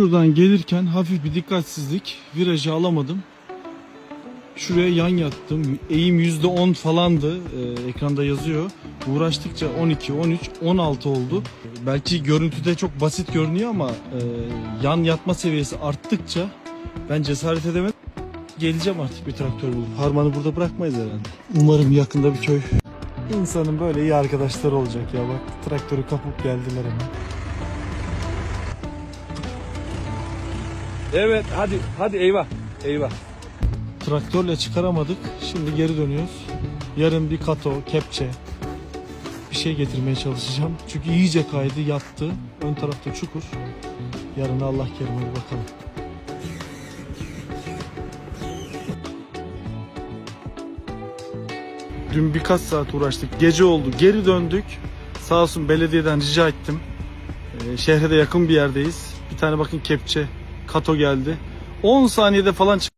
Şuradan gelirken hafif bir dikkatsizlik. Virajı alamadım. Şuraya yan yattım. Eğim %10 falandı. Ee, ekranda yazıyor. Uğraştıkça 12, 13, 16 oldu. Belki görüntüde çok basit görünüyor ama e, yan yatma seviyesi arttıkça ben cesaret edemedim. Geleceğim artık bir traktör bulup. Harmanı burada bırakmayız herhalde. Umarım yakında bir köy. İnsanın böyle iyi arkadaşları olacak ya bak traktörü kapıp geldiler hemen. Evet hadi hadi eyvah. Eyvah. Traktörle çıkaramadık. Şimdi geri dönüyoruz. Yarın bir kato, kepçe bir şey getirmeye çalışacağım. Çünkü iyice kaydı, yattı. Ön tarafta çukur. Yarın Allah kerim hadi bakalım. Dün birkaç saat uğraştık. Gece oldu. Geri döndük. Sağ olsun belediyeden rica ettim. Ee, şehre de yakın bir yerdeyiz. Bir tane bakın kepçe, kato geldi. 10 saniyede falan çık